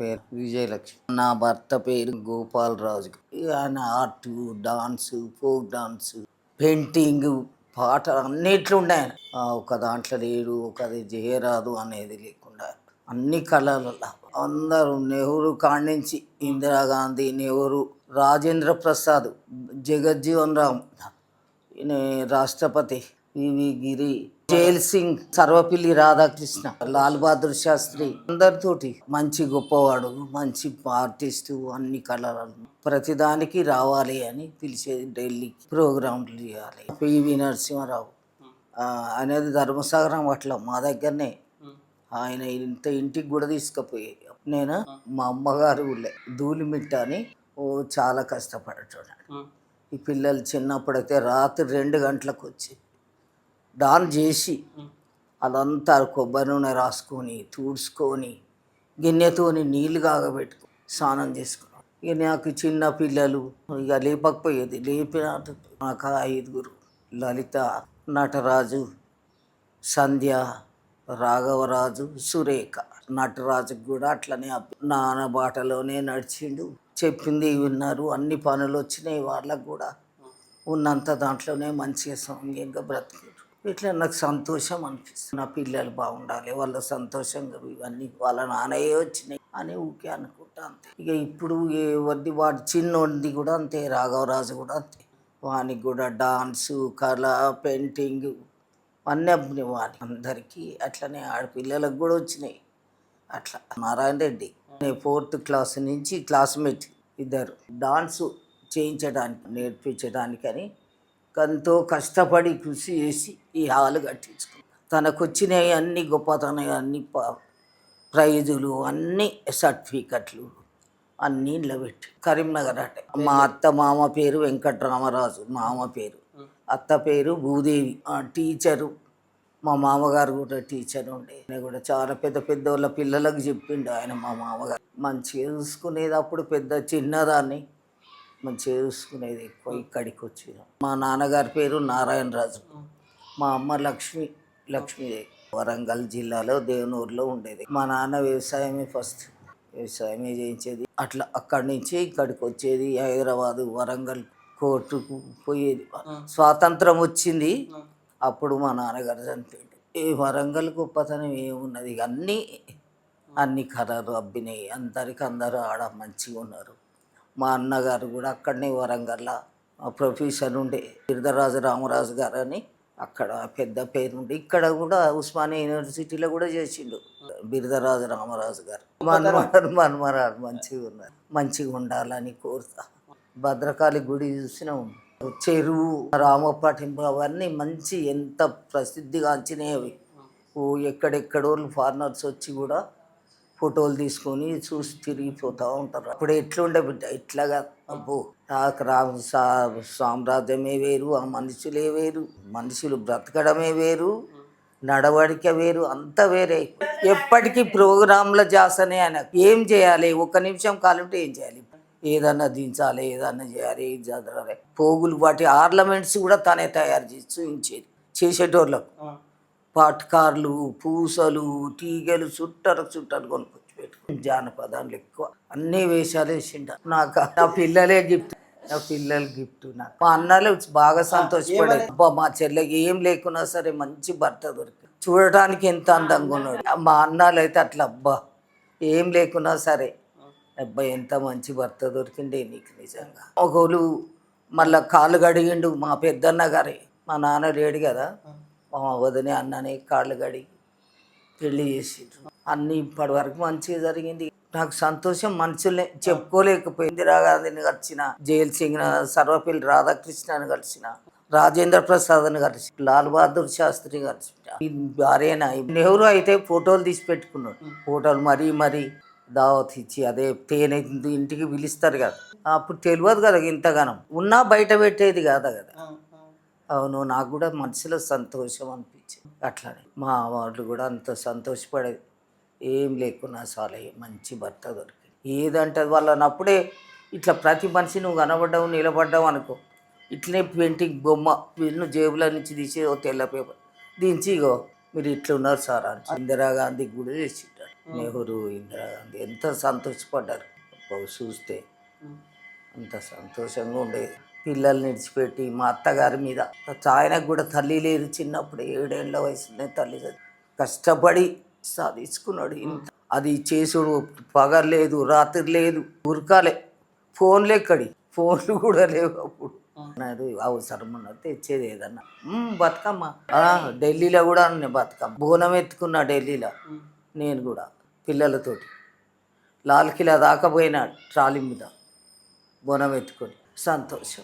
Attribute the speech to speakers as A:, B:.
A: పేరు విజయలక్ష్మి. నా భర్త పేరు గోపాల్ రాజు ఆయన art dance folk dance painting పాట అన్నిట్లో ఉన్నాయి ఆ, ఒక దాంట్లో లేడు ఒకది చేయరాదు అనేది లేకుండా. అన్ని కళలలో. అందరూ నెహ్రూ కాడించి ఇందిరాగాంధీ నెహ్రూ రాజేంద్ర ప్రసాద్ జగజ్జీవన్ రామ్ రాష్ట్రపతి వివి గిరి జైల్ సింగ్ సర్వపిల్లి రాధాకృష్ణ లాల్ బహదూర్ శాస్త్రి అందరితోటి మంచి గొప్పవాడు మంచి ఆర్టిస్టు అన్ని కళలు. ప్రతిదానికి రావాలి అని పిలిచేది ఢిల్లీకి ప్రోగ్రాంలు చేయాలి. P V Narasimha Rao. అనేది ధర్మసాగరం అట్లా మా దగ్గరనే. ఆయన ఇంత ఇంటికి కూడా తీసుకుపోయేది నేను మా అమ్మగారు ఊళ్ళే ధూళిమిట్ట అని ఓ చాలా కష్టపడేటోడు. ఈ పిల్లలు చిన్నప్పుడైతే రాత్రి రెండు గంటలకు వచ్చి డాన్ చేసి అదంతా కొబ్బరి నూనె రాసుకొని తుడుచుకొని గిన్నెతోని నీళ్ళు కాగబెట్టుకో స్నానం చేసుకున్నాం. ఇక నాకు చిన్న పిల్లలు ఇక లేపకపోయేది. లేపిన నాకు ఐదుగురు లలిత నటరాజు సంధ్య రాఘవరాజు సురేఖ. నటరాజుకు కూడా అట్లనే నాన్న బాటలోనే నడిచిండు. చెప్పింది విన్నారు. అన్ని పనులు వచ్చినాయి వాళ్ళకు కూడా ఉన్నంత దాంట్లోనే మంచిగా సౌమ్యంగా బ్రతికి ఇట్లా నాకు సంతోషం అనిపిస్తుంది. నా పిల్లలు బాగుండాలి వాళ్ళ సంతోషంగా ఇవన్నీ వాళ్ళ నాన్నయ్యే వచ్చినాయి అని ఊకే అనుకుంటా అంతే. ఇక ఇప్పుడు ఎవరిది వాడి చిన్నోడిది కూడా అంతే రాఘవరాజు కూడా అంతే. వానికి కూడా డాన్సు కళ పెయింటింగ్ అన్నీ అబ్బినాయి వాని అందరికీ అట్లనే ఆడపిల్లలకు కూడా వచ్చినాయి. అట్లా నారాయణ రెడ్డి నేను ఫోర్త్ క్లాస్ నుంచి క్లాస్మేట్ ఇద్దరు. డాన్స్ చేయించడానికి నేర్పించడానికని ఎంతో కష్టపడి కృషి చేసి ఈ హాల్ కట్టించుకున్నాను తనకు వచ్చినాయి అన్ని గొప్పతనం అన్ని ప్రైజులు అన్ని సర్టిఫికెట్లు అన్నీ నిలబెట్టి కరీంనగర్ అంటే. మా అత్త మామ పేరు వెంకట్రామరాజు మామ పేరు. అత్త పేరు భూదేవి. టీచరు మా మామగారు కూడా టీచర్ ఉండే. ఆయన కూడా చాలా పెద్ద పెద్ద వాళ్ళ పిల్లలకు చెప్పిండు ఆయన మా మామగారు. మంచిగా చూసుకునేది అప్పుడు పెద్ద చిన్నదాన్ని. మంచిగా చూసుకునేది ఎక్కువ ఇక్కడికి వచ్చినాం. మా నాన్నగారి పేరు నారాయణరాజు మా అమ్మ లక్ష్మి లక్ష్మీదేవి. వరంగల్ జిల్లాలో దేవునూరులో ఉండేది. మా నాన్న వ్యవసాయమే ఫస్ట్. వ్యవసాయమే చేయించేది. అట్లా అక్కడి నుంచి ఇక్కడికి వచ్చేది. హైదరాబాదు వరంగల్ కోర్టుకు పోయేది. స్వాతంత్రం వచ్చింది. అప్పుడు మా నాన్నగారు చనిపోయింది ఈ వరంగల్ గొప్పతనం ఏమున్నది? అన్నీ అన్ని కలరు అబ్బినాయి. అందరికి అందరూ ఆడ మంచిగా ఉన్నారు మా అన్నగారు కూడా అక్కడనే వరంగల్లో ప్రొఫెసర్ ఉండే గిరిధరాజు రామరాజు గారు అని అక్కడ పెద్ద పేరుండి ఇక్కడ కూడా ఉస్మానియా యూనివర్సిటీలో కూడా చేసిండు బిరిదరాజు రామరాజు గారు. మన్మరాడు మన్మరాడు మంచిగా ఉన్నారు. మంచిగా ఉండాలని కోరుతా. భద్రకాళి గుడి చూసినాం చెరువు రామపటింపు అవన్నీ మంచి ఎంత ప్రసిద్ధిగాంచినాయి అవి ఓ ఫారినర్స్ వచ్చి కూడా ఫోటోలు తీసుకొని చూసి తిరిగిపోతూ ఉంటారు. అప్పుడు ఎట్లుండే బిడ్డ? ఇట్లాగా అబ్బో రామ సా- సామ్రాజ్యమే వేరు ఆ మనుషులే వేరు మనుషులు బ్రతకడమే వేరు నడవడిక వేరు అంత వేరే. ఎప్పటికీ ప్రోగ్రాంల జాసనే ఆయన. ఏం చేయాలి? ఒక్క నిమిషం కాలుంటే ఏం చేయాలి? ఏదన్నా దించాలి ఏదన్నా చేయాలి ఏం చదవాలి పోగులు వాటి ఆర్నమెంట్స్ కూడా తనే తయారు చేసి చూపించేది చేసేటోళ్ళకు. పాటకార్లు పూసలు తీగలు చుట్టరు చుట్టరు కొనుక్కొచ్చి పెట్టుకుని జానపదాలు ఎక్కువ. అన్ని వేషాలు వేసిండ నాకు నా పిల్లలే గిఫ్ట్. నా పిల్లలు గిఫ్ట్ నాకు. మా అన్నలు బాగా సంతోషపడేది అబ్బా మా చెల్లెకి ఏం లేకున్నా సరే మంచి భర్త దొరికి చూడటానికి ఎంత అందంగా ఉన్నాడు. మా అన్నాలు అయితే అట్లా అబ్బా ఏం లేకున్నా సరే. అబ్బా ఎంత మంచి భర్త దొరికిండే నీకు నిజంగా. ఒకళ్ళు మళ్ళా కాళ్ళు గడిగిండు మా పెద్దన్న గారే. మా నాన్న లేడు కదా. మా వదిన అన్ననే కాళ్ళు గడిగి పెళ్ళి చేసిండ్రు. అన్ని ఇప్పటి వరకు మంచిగా జరిగింది. నాకు సంతోషం మనుషులే చెప్పుకోలేకపోయింది. ఇందిరాగాంధీని కలిసిన జైల్ సింగ్ సర్వపల్లి రాధాకృష్ణని కలిసిన రాజేంద్ర ప్రసాద్ని కలిసి లాల్ బహదూర్ శాస్త్రి కలిసి భార్యన నెహ్రూ అయితే ఫోటోలు తీసి పెట్టుకున్నాడు. ఫోటోలు మరీ మరీ దావత్ ఇచ్చి అదే తేనె ఇంటికి పిలుస్తారు కదా. అప్పుడు తెలియదు కదా ఇంతగానం. ఉన్నా బయట పెట్టేది కాదా కదా. అవును నాకు కూడా మనసులో సంతోషం అనిపించింది. అట్లానే మా వాళ్ళు కూడా అంత సంతోషపడేది ఏం లేకున్నా చాలే మంచి భర్త దొరికింది. ఏదంటే వాళ్ళని అప్పుడే ఇట్లా ప్రతి మనిషి నువ్వు కనబడ్డావు నిలబడ్డావు అనుకో. ఇట్లనే పెయింటింగ్ బొమ్మ వీళ్ళు జేబుల నుంచి తీసి ఓ తెల్ల పేపర్ దించి ఇగో మీరు ఇట్లా ఉన్నారు సార్ అని ఇందిరాగాంధీ కూడా చేసింటారు నెహ్రూ ఇందిరాగాంధీ ఎంత సంతోషపడ్డారు. చూస్తే అంత సంతోషంగా ఉండేది. పిల్లల్ని విడిచిపెట్టి మా అత్తగారి మీద. ఆయనకు కూడా తల్లి లేదు చిన్నప్పుడు ఏడేళ్ళ వయసులోనే తల్లి. కష్టపడి సాధించుకున్నాడు ఇంత. అది చేసుడు పగలు లేదు రాత్రి లేదు ఉరకాలే. ఫోన్లు ఎక్కడి? ఫోన్లు కూడా లేవు అప్పుడు. నాది అవసరం ఉన్నది తెచ్చేది ఏదన్నా. "మ్మ్, బతుకమ్మ. ఢిల్లీలో కూడా ఉన్నాయి బతుకమ్మ. బోనం ఎత్తుకున్నా ఢిల్లీలో. నేను కూడా పిల్లలతోటి. లాల్ కిలా దాకా పోయినా ట్రాలీ మీద. బోనం ఎత్తుకొని. సంతోషం.